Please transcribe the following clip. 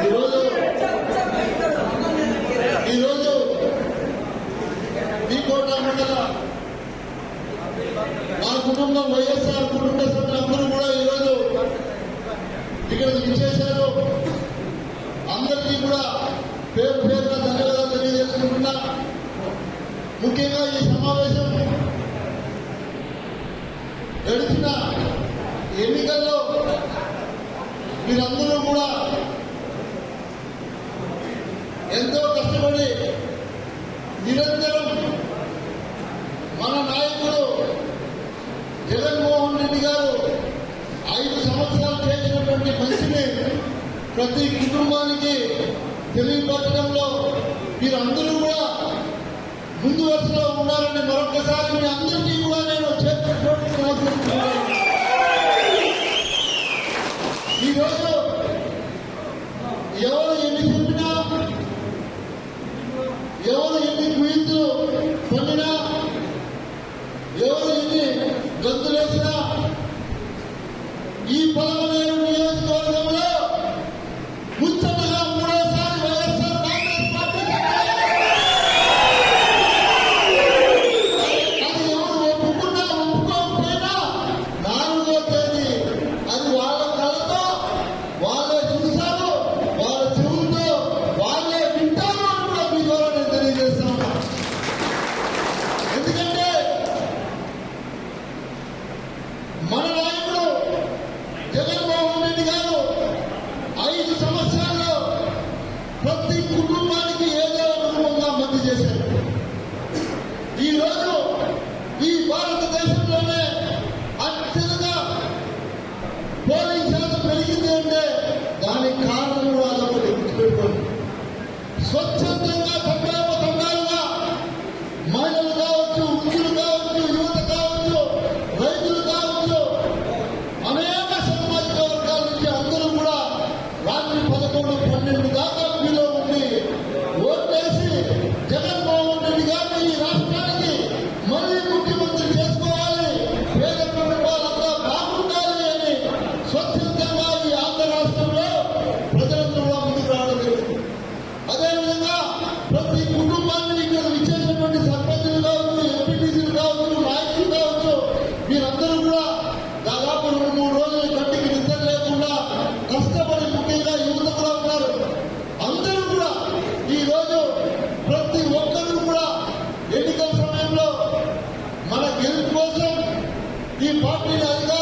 ఈరోజు ఈరోజు కుటుంబం వైఎస్ఆర్ కుటుంబ సభ్యులందరూ కూడా ఈరోజు ఇక్కడికి విచ్చేశారు. అందరికీ కూడా పేరు పేరున ముఖ్యంగా ఈ సమావేశం గడిచిన ఎన్నికల్లో మీరందరూ కూడా ఎంతో కష్టపడి నిరంతరం మన నాయకుడు జగన్మోహన్ రెడ్డి గారు ఐదు సంవత్సరాలు చేసినటువంటి మంచిని ప్రతి కుటుంబానికి తెలియపరచడంలో మీరందరూ కూడా ఉండాలని మీ అందరికీ కూడా నేను చేస్తున్నాను ఈరోజు ఎవరు ఎన్ని చెప్పినా ఎవరు ఎన్ని క్వీన్లు పొందినా ఎవరు ఎన్ని గంతులేసినా ఈ పదమనేరు స్వచ్ఛందంగా తండాలు తండాలుగా మహిళలు కావచ్చు వృద్ధులు కావచ్చు యువత కావచ్చు రైతులు కావచ్చు అనేక సామాజిక వర్గాల నుంచి అందరూ కూడా రాత్రి పదకొండు పన్నెండు ప్రతి కుటుంబాన్ని ఇక్కడ ఇచ్చేసినటువంటి సర్పంచులు కావచ్చు ఎంపీటీసీలు కావచ్చు నాయకులు కావచ్చు మీరందరూ కూడా దాదాపు రెండు మూడు రోజులు కంటికి నిద్ర లేకుండా కష్టపడి ముఖ్యంగా యువత కూడా ఉన్నారు. అందరూ కూడా ఈ రోజు ప్రతి ఒక్కరూ కూడా ఎన్నికల సమయంలో మన గెలుపు కోసం ఈ పార్టీని అధికారంలో